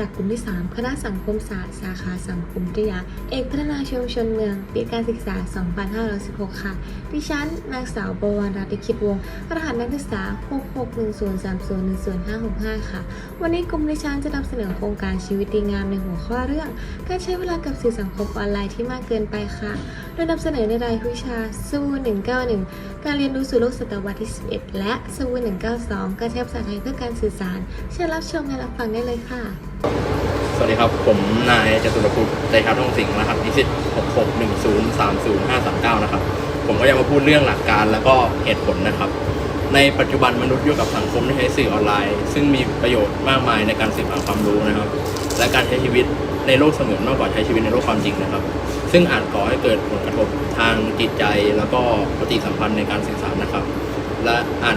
จากกลุ่มที่ 3 คณะสังคมศาสตร์สาขาสังคมวิทยา เอกพัฒนาชุมชนเมือง ปีการศึกษา 2516 ค่ะ ดิฉัน นางสาวบวรรัตน์คิดวงศ์รหัสนักศึกษา 6610301055ค่ะ วันนี้กลุ่มดิฉันจะนำเสนอโครงการชีวิตดีงามในหัวข้อเรื่อง การใช้เวลากับสื่อสังคมออนไลน์ที่มากเกินไปค่ะ โดยนำเสนอในรายวิชาสู้191 การเรียนรู้สู่โลกศตวรรษที่ 11 และสู้192 การใช้ภาษาไทยเพื่อการสื่อสารเชิญรับชมและรับฟังได้เลยค่ะ สวัสดีครับ ผมนายจตุรพุทธใจครับท่องสิงห์รหัสนิสิต6610305539 นะครับ ผมก็จะมาพูดเรื่องหลักการแล้วก็เหตุผลนะครับ ในปัจจุบันมนุษย์อยู่กับสังคมที่ใช้สื่อออนไลน์ ซึ่งมีประโยชน์มากมายในการสืบหาความรู้นะครับ และการใช้ชีวิตในโลกเสมือนมากกว่าใช้ชีวิตในโลกความจริงนะครับ ซึ่งอาจก่อให้เกิดผลกระทบทางจิตใจแล้วก็ปฏิสัมพันธ์ในการสื่อสารนะครับ และอาจ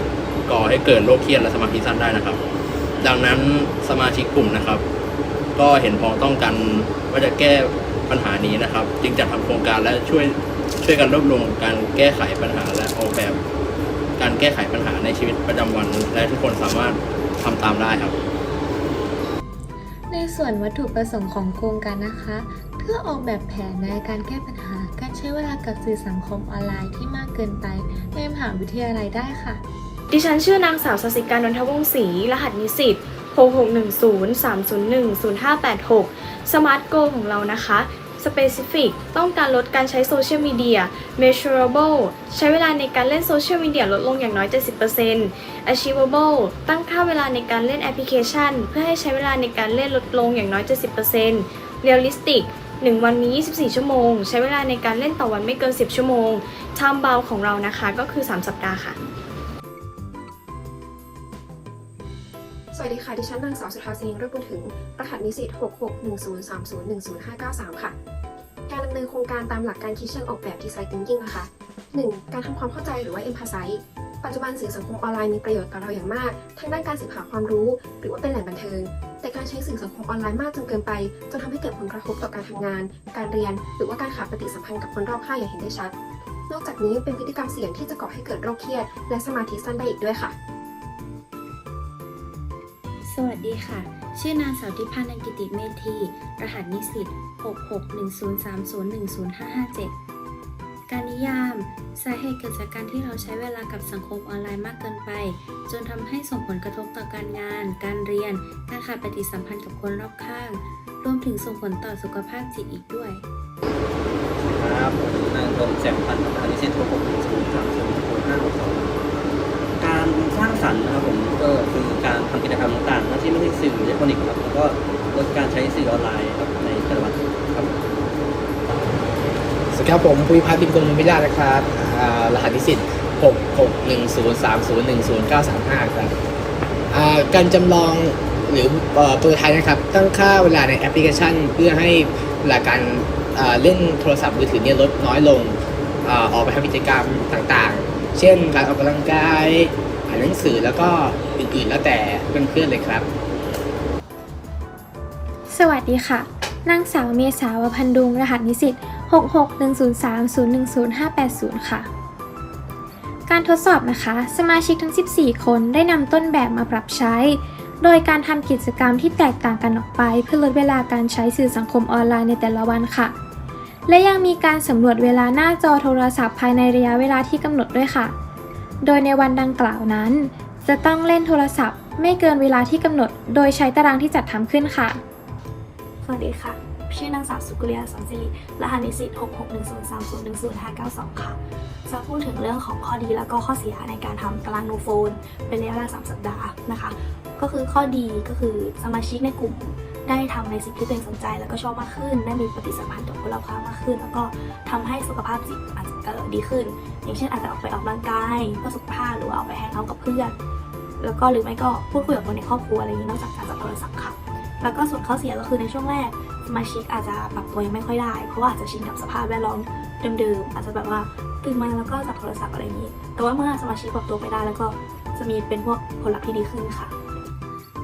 ก่อให้เกิดโรคเครียดและสมาธิสั้นได้นะครับ ดังนั้นสมาชิกกลุ่มนะครับ ก็เห็นพ้องต้องกันว่าจะแก้ปัญหานี้นะครับ จึงจัดทำโครงการและช่วยช่วยกันรวบรวมการแก้ไขปัญหาและออกแบบ การแก้ไขปัญหาในชีวิตประจำวัน และทุกคนสามารถทำตามได้ครับ ในส่วนวัตถุประสงค์ของโครงการนะคะ เพื่อออกแบบแผนในการแก้ปัญหา การใช้เวลากับสื่อสังคมออนไลน์ที่มากเกินไปในมหาวิทยาลัยได้ค่ะ ดิฉันชื่อนางสาวสสิการนนทวงศ์ศรีรหัสนิสิต 661030105586 Smart Goal ของเรานะคะ Specific ต้องการลดการใช้โซเชียลมีเดีย Measurable ใช้เวลาในการเล่นโซเชียลมีเดียลดลงอย่างน้อย 70% Achievable ตั้งค่าเวลาในการเล่นแอปพลิเคชัน เพื่อให้ใช้เวลาในการเล่นลดลงอย่างน้อย 70% Realistic 1 วันมี 24 ชั่วโมง ใช้เวลาในการเล่นต่อวันไม่เกิน 10 ชั่วโมง Time bound ของเรานะคะก็คือ 3 สัปดาห์ค่ะ ดีค่ะ ดิฉันนางสาวสุธาสิงห์รุ่บุญถึง รหัสนิสิต661030105593 ค่ะ การดำเนินโครงการตามหลักการคิดเชิงออกแบบ Design Thinking นะคะ 1. การทำความเข้าใจหรือว่า Emphasize ปัจจุบันสื่อสังคมออนไลน์มีประโยชน์ต่อเราอย่างมาก ทั้งด้านการสืบหาความรู้ หรือว่าเป็นแหล่งบันเทิง แต่การใช้สื่อสังคมออนไลน์มากจนเกินไปจนทำให้เกิดผลกระทบต่อการทำงาน การเรียน หรือว่าการขาดปฏิสัมพันธ์กับคนรอบข้างอย่างเห็นได้ชัด นอกจากนี้เป็นพฤติกรรมเสี่ยงที่จะก่อให้เกิดโรคเครียด และสมาธิสั้นได้อีกด้วยค่ะ สวัสดีค่ะ ชื่อนางสาวทิพานันกิติเมธี รหัสนิสิต 661030105557 การนิยาม สาเหตุเกิดจากการที่เราใช้เวลากับสังคมออนไลน์มากเกินไป จนทำให้ส่งผลกระทบต่อการงาน การเรียน การขาดปฏิสัมพันธ์กับคนรอบข้าง รวมถึงส่งผลต่อสุขภาพจิตอีกด้วย ครับนายดมแสงพันธ์อานิสิตหกหกหนึ่งศูนย์สามศูนย์หกห้าหกสอง รสร้างสรรค์นะครับผมก็คือการทำกิจกรรมต่างๆที่ไม่ใช่สื่ออิเล็กทรอนิกส์ครับแล้วก็ลดการใช้สื่อออนไลน์ครับในแต่ละวันครับสวัสดีครับผมภูมิพัฒน์พิมกรมวิทยานะครับอ่ารหัสนิสิต6610301095ครับอ่าการจำลองหรือเอ่อโปรโตไทป์นะครับ ตั้งค่าเวลาในแอปพลิเคชัน เพื่อให้เวลาการอ่าเล่นโทรศัพท์มือถือเนี่ยลดน้อยลงอาออกไปทำกิจกรรมต่างๆ เช่นการออกกำลังกายานหนังสือแล้วก็อื่นๆแล้วแต่เพื่อนๆเลยครับ สวัสดีค่ะ นางสาวเมษาวพันดุงรหัสนิสิต66103010580 ค่ะ การทดสอบนะคะ สมาชิกทั้ง 14 คนได้นำต้นแบบมาปรับใช้ โดยการทำกิจกรรมที่แตกต่างกันออกไป เพื่อลดเวลาการใช้สื่อสังคมออนไลน์ในแต่ละวันค่ะ และยังมีการสำรวจเวลาหน้าจอโทรศัพท์ภายในระยะเวลาที่กำหนดด้วยค่ะ โดยในวันดังกล่าวนั้น จะต้องเล่นโทรศัพท์ ไม่เกินเวลาที่กำหนด โดยใช้ตารางที่จัดทำขึ้นค่ะ สวัสดีค่ะ ชื่อนางสาวสุกุลยาสันสิริรหัสนิสิต66103010592 ค่ะ จะพูดถึงเรื่องของข้อดีแล้วก็ข้อเสียในการทำตารางโนโฟน เป็นระยะเวลา3สัปดาห์นะคะ ก็คือข้อดีก็คือสมาชิกในกลุ่มได้ทำในสิ่งที่ตัวเองสนใจแล้วก็ชอบมากขึ้น ได้มีปฏิสัมพันธ์กับคนรอบข้างมากขึ้น แล้วก็ทำให้สุขภาพจิตอาจจะดีขึ้น อย่างเช่นอาจจะออกไปออกกำลังกายเพื่อสุขภาพหรือว่าออกไปแฮงเอาท์กับเพื่อนแล้วก็หรือไม่ก็พูดคุยกับคนในครอบครัวอะไรอย่างนี้นอกจากการจับโทรศัพท์ค่ะแล้วก็ส่วนข้อเสียก็คือในช่วงแรกสมาชิกอาจจะปรับตัวยังไม่ค่อยได้เพราะว่าอาจจะชินกับสภาพแวดล้อมเดิมๆอาจจะแบบว่าตื่นมาแล้วก็จับโทรศัพท์อะไรอย่างนี้ แต่ว่าเมื่อสมาชิกปรับตัวไปได้แล้วก็จะมีเป็นพวกผลลัพธ์ที่ดีขึ้นค่ะ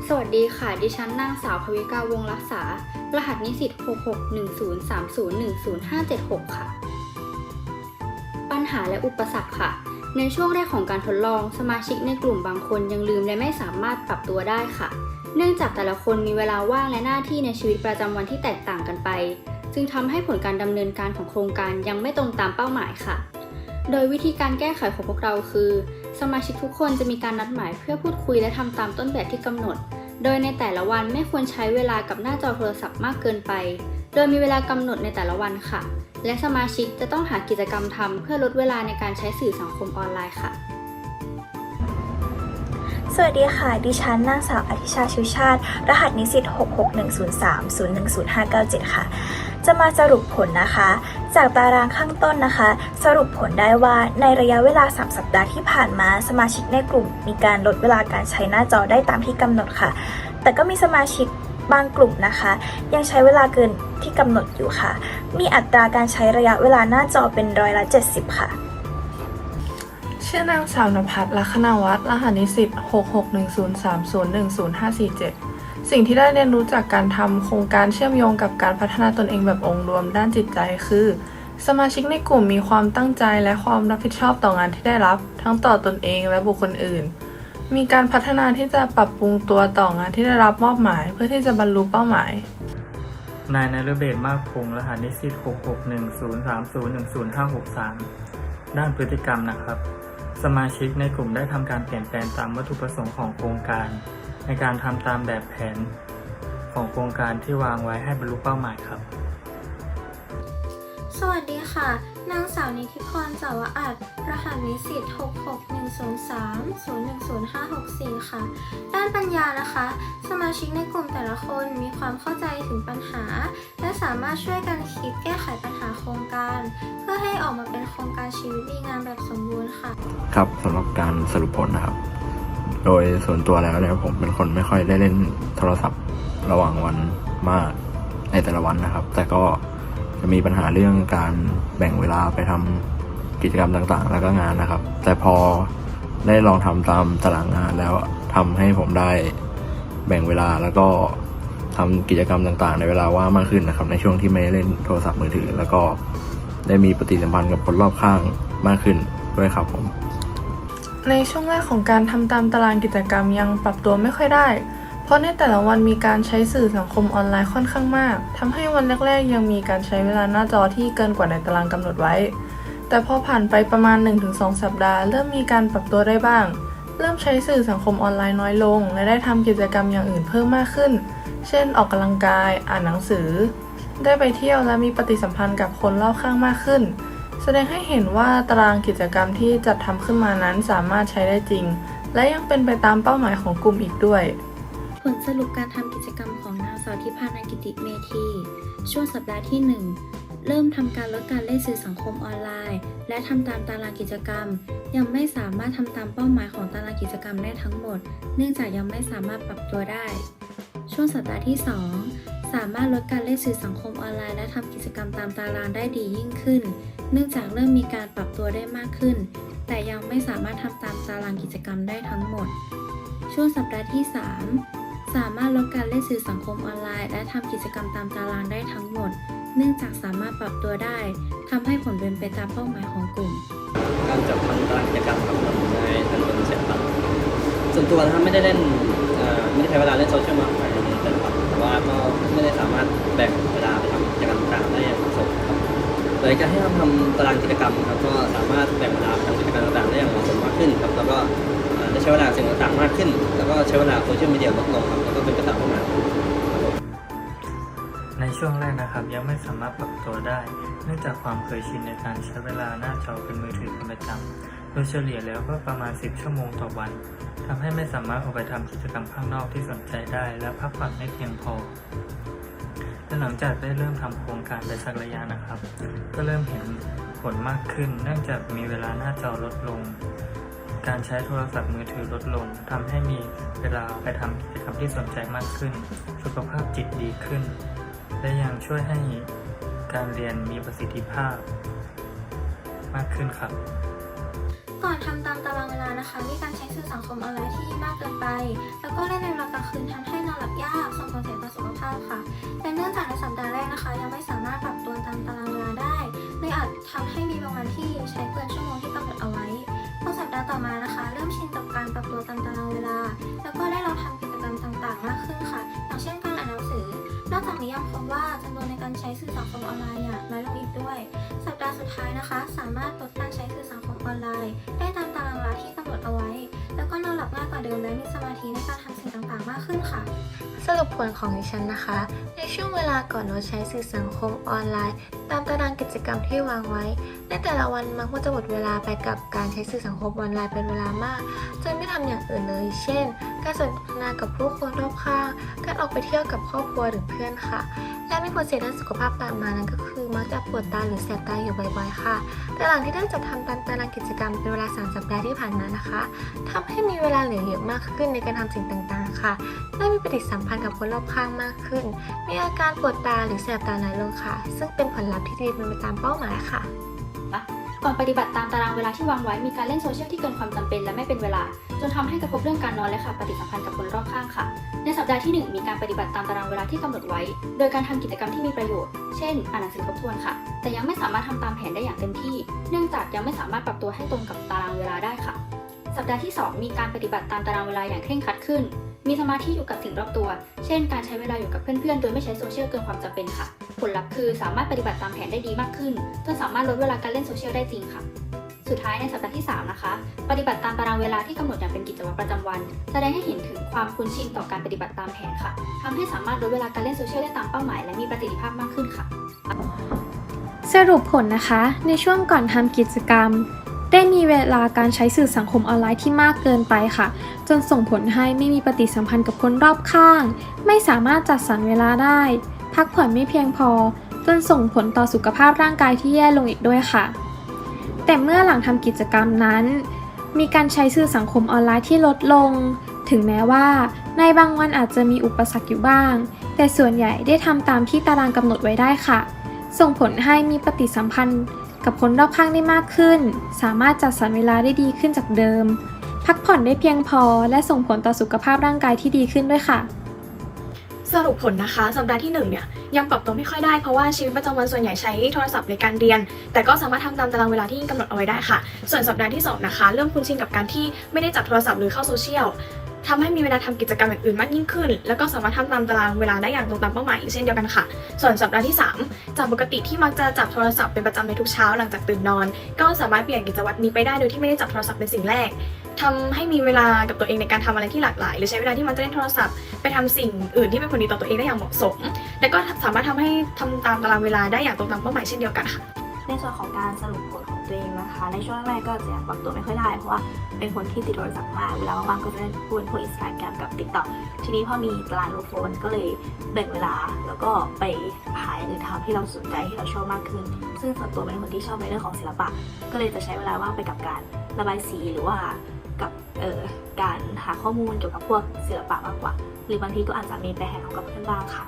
สวัสดีค่ะ ดิฉันนางสาวภวิกาวงรักษา รหัสนิสิต 66103010576 ค่ะ หาและอุปสรรคค่ะ ในช่วงแรกของการทดลอง สมาชิกในกลุ่มบางคนยังลืมและไม่สามารถปรับตัวได้ค่ะ เนื่องจากแต่ละคนมีเวลาว่างและหน้าที่ในชีวิตประจำวันที่แตกต่างกันไป จึงทำให้ผลการดำเนินการของโครงการยังไม่ตรงตามเป้าหมายค่ะ โดยวิธีการแก้ไขของพวกเราคือ สมาชิกทุกคนจะมีการนัดหมายเพื่อพูดคุยและทำตามต้นแบบที่กำหนด โดยในแต่ละวันไม่ควรใช้เวลากับหน้าจอโทรศัพท์มากเกินไป โดยมีเวลากำหนดในแต่ละวันค่ะ และสมาชิกจะต้องหากิจกรรมทำเพื่อลดเวลาในการใช้สื่อสังคมออนไลน์ค่ะ สวัสดีค่ะ ดิฉันนางสาวอธิชาชูชาติ รหัสนิสิต 66103010597 ค่ะ จะมาสรุปผลนะคะ จากตารางข้างต้นนะคะ สรุปผลได้ว่าในระยะเวลา 3 สัปดาห์ที่ผ่านมา สมาชิกในกลุ่ม มีการลดเวลาการใช้หน้าจอได้ตามที่กำหนดค่ะ แต่ก็มีสมาชิก บางกลุ่มนะคะ ยังใช้เวลาเกินที่กำหนดอยู่ค่ะ มีอัตราการใช้ระยะเวลาหน้าจอเป็นร้อยละ 70 ค่ะ ชื่อนางสาวนภัสลัคนาวัฒน์รหัสนิสิต66103010547 สิ่งที่ได้เรียนรู้จากการทำโครงการเชื่อมโยงกับการพัฒนาตนเองแบบองค์รวมด้านจิตใจคือสมาชิกในกลุ่มมีความตั้งใจและความรับผิดชอบต่องานที่ได้รับ ทั้งต่อตนเองและบุคคลอื่น มีการพัฒนาที่จะปรับปรุงตัวต่องานที่ได้รับมอบหมายเพื่อที่จะบรรลุเป้าหมาย นายนฤเบศมากพงศ์รหัสนิสิต66103010563 ด้านพฤติกรรมนะครับ สมาชิกในกลุ่มได้ทำการเปลี่ยนแปลงตามวัตถุประสงค์ของโครงการ ในการทำตามแบบแผนของโครงการที่วางไว้ให้บรรลุเป้าหมายครับ สวัสดีค่ะ นางสาวนิติพรจาวอัดรหัสนิสิต66103010564 ค่ะ ด้านปัญญานะคะ สมาชิกในกลุ่มแต่ละคนมีความเข้าใจถึงปัญหา และสามารถช่วยกันคิดแก้ไขปัญหาโครงการ เพื่อให้ออกมาเป็นโครงการชีวิตดีงามแบบสมบูรณ์ค่ะ ครับสำหรับการสรุปผลนะครับ โดยส่วนตัวแล้วเนี่ยผมเป็นคนไม่ค่อยได้เล่นโทรศัพท์ระหว่างวันมากในแต่ละวันนะครับ แต่ก็ จะมีปัญหาเรื่องการแบ่งเวลาไปทำกิจกรรมต่างๆ แล้วก็งานนะครับ แต่พอได้ลองทำตามตารางงานแล้วทำให้ผมได้แบ่งเวลาแล้วก็ทำกิจกรรมต่างๆ ในเวลาว่างมากขึ้นนะครับ ในช่วงที่ไม่ได้เล่นโทรศัพท์มือถือ แล้วก็ได้มีปฏิสัมพันธ์กับคนรอบข้างมากขึ้นด้วยครับผม ในช่วงแรกของการทำตามตารางกิจกรรมยังปรับตัวไม่ค่อยได้ เพราะในแต่ละวันมีการใช้สื่อสังคมออนไลน์ค่อนข้างมากทำให้วันแรก ๆ ยังมีการใช้เวลาหน้าจอที่เกินกว่าในตารางกำหนดไว้ แต่พอผ่านไปประมาณ 1-2 สัปดาห์ เริ่มมีการปรับตัวได้บ้าง เริ่มใช้สื่อสังคมออนไลน์น้อยลง และได้ทำกิจกรรมอย่างอื่นเพิ่มมากขึ้น เช่น ออกกำลังกาย อ่านหนังสือ ได้ไปเที่ยวและมีปฏิสัมพันธ์กับคนรอบข้างมากขึ้น แสดงให้เห็นว่าตารางกิจกรรมที่จัดทำขึ้นมานั้นสามารถใช้ได้จริง และยังเป็นไปตามเป้าหมายของกลุ่มอีกด้วย ลสรุปการทำกิจกรรมของนางสาวทิพานันกิติเมธี ช่วงสัปดาห์ที่ 1 เริ่มทำการลดการเล่นสื่อสังคมออนไลน์ และทำตามตารางกิจกรรม ยังไม่สามารถทำตามเป้าหมายของตารางกิจกรรมได้ทั้งหมด เนื่องจากยังไม่สามารถปรับตัวได้ ช่วงสัปดาห์ที่ 2 สามารถลดการเล่นสื่อสังคมออนไลน์ และทำกิจกรรมตามตารางได้ดียิ่งขึ้น เนื่องจากเริ่มมีการปรับตัวได้มากขึ้น แต่ยังไม่สามารถทำตามตารางกิจกรรมได้ทั้งหมด ช่วงสัปดาห์ที่ 3 สามารถลดการเล่นสื่อสังคมออนไลน์ และทำกิจกรรมตามตารางได้ทั้งหมด เนื่องจากสามารถปรับตัวได้ทำให้ผลเป็นไปตามเป้าหมายของกลุ่ม การจัดทำตารางกิจกรรมครับผมในถนนเส้นตัดส่วนตัวนะครับไม่ได้เล่นไม่ได้ใช้เวลาเล่นโซเชียลมากมายในแต่ละวันแต่ว่าก็ไม่ได้สามารถแบ่งเวลาไปทำกิจกรรมต่างได้อย่างสมครับโดยการที่เราทำตารางกิจกรรมครับก็สามารถแบ่งเวลาทำกิจกรรมต่างได้อย่างเหมาะสมมากขึ้นครับแล้วก็ ใช้เวลาสิ่งต่างๆมากขึ้น แล้วก็ใช้เวลาโซเชียลมีเดียลดลงครับแล้วก็เป็นไปตามเป้ามายครับในช่วงแรกนะครับยังไม่สามารถปรับตัวได้ เนื่องจากความเคยชินในการใช้เวลาหน้าจอเป็นมือถือเป็นประจำโดยเฉลี่ยแล้วก็ประมาณ 10 ชั่วโมงต่อวันทำให้ไม่สามารถออกไปทำกิจกรรมข้างนอกที่สนใจได้ และพักผ่อนไม่เพียงพอและหลังจากได้เริ่มทำโครงการไปสักระยะนะครับ ก็เริ่มเห็นผลมากขึ้น เนื่องจากมีเวลาหน้าจอลดลง การใช้โทรศัพท์มือถือลดลงทำให้มีเวลาไปทำกิจกรรมที่สนใจมากขึ้น สุขภาพจิตดีขึ้น และยังช่วยให้การเรียนมีประสิทธิภาพ มากขึ้นครับ ก่อนทำตามตารางเวลานะคะ มีการใช้สื่อสังคมออนไลน์ที่มากเกินไป แล้วก็เล่นในเวลากลางคืนทำให้นอนหลับยากส่งผลเสียต่อสุขภาพค่ะและเนื่องจากในสัปดาห์แรกนะคะ ยังไม่สามารถ ท้ายนะคะ สามารถลดการใช้สื่อสังคมออนไลน์ ได้ตามตารางเวลาที่กำหนดเอาไว้ แล้วก็นอนหลับง่ายกว่าเดิมและมีสมาธิในการทำสิ่งต่างๆ มากขึ้นค่ะ สรุปผลของดิฉันนะคะ ในช่วงเวลาก่อนงดใช้สื่อสังคมออนไลน์ ตามตารางกิจกรรมที่วางไว้ ในแต่ละวันมักจะหมดเวลาไปกับการใช้สื่อสังคมออนไลน์เป็นเวลามากจนไม่ทำอย่างอื่นเลย เช่น การสนทนากับผู้คนรอบข้าง การออกไปเที่ยวกับครอบครัวหรือเพื่อนค่ะ และมีผลเสียด้านสุขภาพตามมานั่นก็คือมักจะปวดตาหรือแสบตาอยู่บ่อยๆค่ะ แต่หลังที่ได้จัดทำตามตารางกิจกรรมเป็นเวลา3สัปดาห์ที่ผ่านมานะคะทำให้มีเวลาเหลือเยอะมากขึ้นในการทำสิ่งต่างๆ ค่ะได้มีปฏิสัมพันธ์กับคนรอบข้างมากขึ้น มีอาการปวดตาหรือแสบตาน้อยลงค่ะ ซึ่งเป็นผลลัพธ์ที่ดีเป็นไปตามเป้าหมายค่ะ ก่อนปฏิบัติตามตารางเวลาที่วางไว้มีการเล่นโซเชียลที่เกินความจำเป็นและไม่เป็นเวลา จนทำให้กระทบเรื่องการนอนและขาดปฏิสัมพันธ์กับคนรอบข้างค่ะ ในสัปดาห์ที่ 1 มีการปฏิบัติตามตารางเวลาที่กำหนดไว้ โดยการทำกิจกรรมที่มีประโยชน์ เช่น อ่านหนังสือทบทวนค่ะ แต่ยังไม่สามารถทำตามแผนได้อย่างเต็มที่ เนื่องจากยังไม่สามารถปรับตัวให้ตรงกับตารางเวลาได้ค่ะ สัปดาห์ที่ 2 มีการปฏิบัติตามตารางเวลาอย่างเคร่งครัดขึ้น มีสมาธิอยู่กับสิ่งรอบตัว เช่น การใช้เวลาอยู่กับเพื่อนๆ โดยไม่ใช้โซเชียลเกินความจำเป็นค่ะ ผลลัพธ์คือสามารถปฏิบัติตามแผนได้ดีมากขึ้นจนสามารถลดเวลาการเล่นโซเชียลได้จริงค่ะ สุดท้ายในสัปดาห์ที่ 3 นะคะ ปฏิบัติตามตารางเวลาที่กำหนดอย่างเป็นกิจวัตรประจำวัน แสดงให้เห็นถึงความคุ้นชินต่อการปฏิบัติตามแผนค่ะทำให้สามารถลดเวลาการเล่นโซเชียลได้ตามเป้าหมายและมีประสิทธิภาพมากขึ้นค่ะ สรุปผลนะคะ ในช่วงก่อนทำกิจกรรมได้มีเวลาการใช้สื่อสังคมออนไลน์ที่มากเกินไปค่ะ จนส่งผลให้ไม่มีปฏิสัมพันธ์กับคนรอบข้าง ไม่สามารถจัดสรรเวลาได้ พักผ่อนไม่เพียงพอ จนส่งผลต่อสุขภาพร่างกายที่แย่ลงอีกด้วยค่ะ แต่เมื่อหลังทำกิจกรรมนั้น มีการใช้สื่อสังคมออนไลน์ที่ลดลง ถึงแม้ว่า ในบางวันอาจจะมีอุปสรรคอยู่บ้าง แต่ส่วนใหญ่ได้ทำตามที่ตารางกำหนดไว้ได้ค่ะ ส่งผลให้มีปฏิสัมพันธ์กับคนรอบข้างได้มากขึ้น สามารถจัดสรรเวลาได้ดีขึ้นจากเดิม พักผ่อนได้เพียงพอ และส่งผลต่อสุขภาพร่างกายที่ดีขึ้นด้วยค่ะ สรุปผลนะคะสัปดาห์ที่1เนี่ยยังปรับตัวไม่ค่อยได้เพราะว่าชีวิตประจำวันส่วนใหญ่ใช้โทรศัพท์ในการเรียน แต่ก็สามารถทำตามตารางเวลาที่กำหนดเอาไว้ได้ค่ะ ส่วนสัปดาห์ที่2นะคะเริ่มคุ้นชินกับการที่ไม่ได้จับโทรศัพท์หรือเข้าโซเชียลทำให้มีเวลาทำกิจกรรมอื่นมากยิ่งขึ้น แล้วก็สามารถทำตามตารางเวลาได้อย่างตรงตามเป้าหมายอีกเช่นเดียวกันค่ะ ส่วนสัปดาห์ที่ 3 จากปกติที่มักจะจับโทรศัพท์เป็นประจำในทุกเช้าหลังจากตื่นนอน ก็สามารถเปลี่ยนกิจวัตรนี้ไปได้โดยที่ไม่ได้จับโทรศัพท์เป็นสิ่งแรก ทำให้มีเวลากับตัวเองในการทำอะไรที่หลากหลาย หรือใช้เวลาที่มันจะเล่นโทรศัพท์ไปทำสิ่งอื่นที่เป็นผลดีต่อตัวเองได้อย่างเหมาะสม และก็สามารถทำให้ทำตามตารางเวลาได้อย่างตรงตามเป้าหมายเช่นเดียวกันค่ะในส่วนของการสรุปผลของตัวเองนะคะ ในช่วงแรกก็จะปรับตัวไม่ค่อยได้ เพราะว่าเป็นคนที่ติดโทรศัพท์มาก เวลาว่างๆก็จะเล่นพวกพวกอินสตาแกรมกับติ๊กต็อกทีนี้พอมีตารางโนโฟนก็เลยแบ่งเวลา แล้วก็ไปหาอย่างอื่นทำที่เราสนใจที่เราชอบมากขึ้น ซึ่งส่วนตัวเป็นคนที่ชอบในเรื่องของศิลปะ ก็เลยจะใช้เวลาว่างไปกับการระบายสีหรือว่า กับการหาข้อมูลเกี่ยวกับพวกศิลปะมากกว่า หรือบางทีก็อาจจะมีไปแฮงเอากับเพื่อนบ้างค่ะ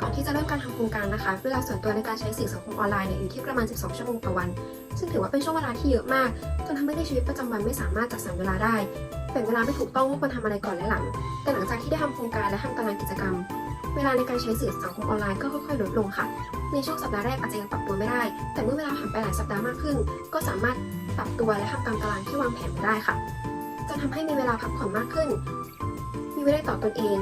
ก่อนที่จะเริ่มการทำโครงการนะคะเวลาส่วนตัวในการใช้สื่อสังคมออนไลน์เนี่ยอยู่ที่ประมาณ 12 ชั่วโมงต่อวัน ซึ่งถือว่าเป็นช่วงเวลาที่เยอะมากจนทำให้ในชีวิตประจำวันไม่สามารถจัดสรรเวลาได้แบ่งเวลาไม่ถูกต้องว่าควรทำอะไรก่อนและหลัง แต่หลังจากที่ได้ทำโครงการและทำตารางกิจกรรม เวลาในการใช้สื่อสังคมออนไลน์ก็ค่อยๆลดลงค่ะ ในช่วงสัปดาห์แรกอาจจะยังปรับตัวไม่ได้ แต่เมื่อเวลาผ่านไปหลายสัปดาห์มากขึ้น ก็สามารถ ปรับตัวและทำตามตารางที่วางแผนไว้ได้ค่ะ จะทำให้มีเวลาพักผ่อนมากขึ้น มีเวลาต่อตนเอง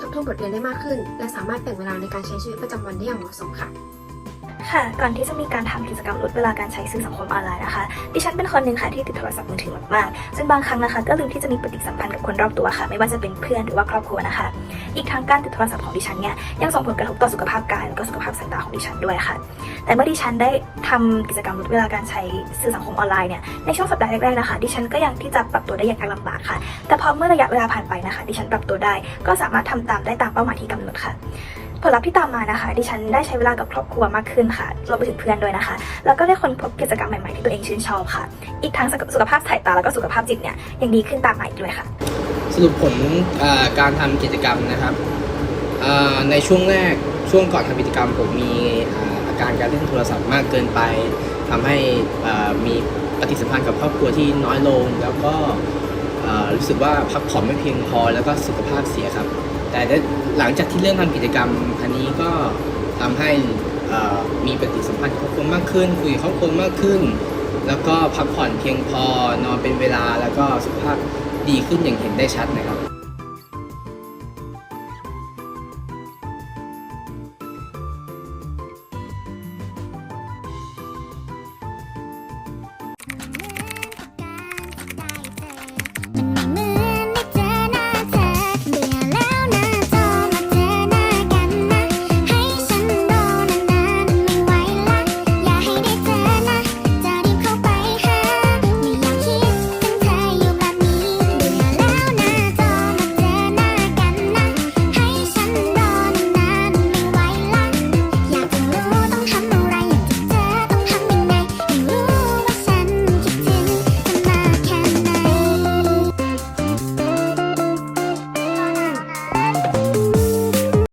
ทบทวนบทเรียนได้มากขึ้น และสามารถแบ่งเวลาในการใช้ชีวิตประจำวันได้อย่างเหมาะสมค่ะ ค่ะ ก่อนที่จะมีการทำกิจกรรมลดเวลาการใช้สื่อสังคมออนไลน์นะคะ ดิฉันเป็นคนหนึ่งค่ะที่ติดโทรศัพท์มือถือมากๆซึ่งบางครั้งนะคะก็ลืมที่จะมีปฏิสัมพันธ์กับคนรอบตัวค่ะ ไม่ว่าจะเป็นเพื่อนหรือว่าครอบครัวนะคะ อีกทั้งการติดโทรศัพท์ของดิฉันเนี่ยยังส่งผลกระทบต่อสุขภาพกายและก็สุขภาพสายตาของดิฉันด้วยค่ะ แต่เมื่อดิฉันได้ทำกิจกรรมลดเวลาการใช้สื่อสังคมออนไลน์เนี่ย ในช่วงสัปดาห์แรกๆนะคะ ดิฉันก็ยังที่จะปรับตัวได้อย่างยากลำบากค่ะ แต่พอเมื่อระยะเวลาผ่านไปนะคะ ดิฉันปรับตัวได้ ก็สามารถทำตามได้ตามเป้าหมายที่กำหนดค่ะ ผลลัพธ์ที่ตามมานะคะ ดิฉันได้ใช้เวลากับครอบครัวมากขึ้นค่ะรวมไปถึงเพื่อนด้วยนะคะ แล้วก็ได้ค้นพบกิจกรรมใหม่ๆที่ตัวเองชื่นชอบค่ะ อีกทั้งสุขภาพสายตาแล้วก็สุขภาพจิตเนี่ยยังดีขึ้นตามมาอีกด้วยค่ะ สรุปผลการทำกิจกรรมนะครับในช่วงแรกช่วงก่อนทำกิจกรรมผมมีอาการการเล่นโทรศัพท์มากเกินไปทำให้มีปฏิสัมพันธ์กับครอบครัวที่น้อยลง แล้วก็รู้สึกว่าพักผ่อนไม่เพียงพอแล้วก็สุขภาพเสียครับ แต่ได้ หลังจากที่เริ่มทำกิจกรรมอันนี้ก็ทำให้มีปฏิสัมพันธ์กับครอบครัวมากขึ้น คุยกับครอบครัวมากขึ้น แล้วก็พักผ่อนเพียงพอนอนเป็นเวลาแล้วก็สุขภาพดีขึ้นอย่างเห็นได้ชัดนะครับ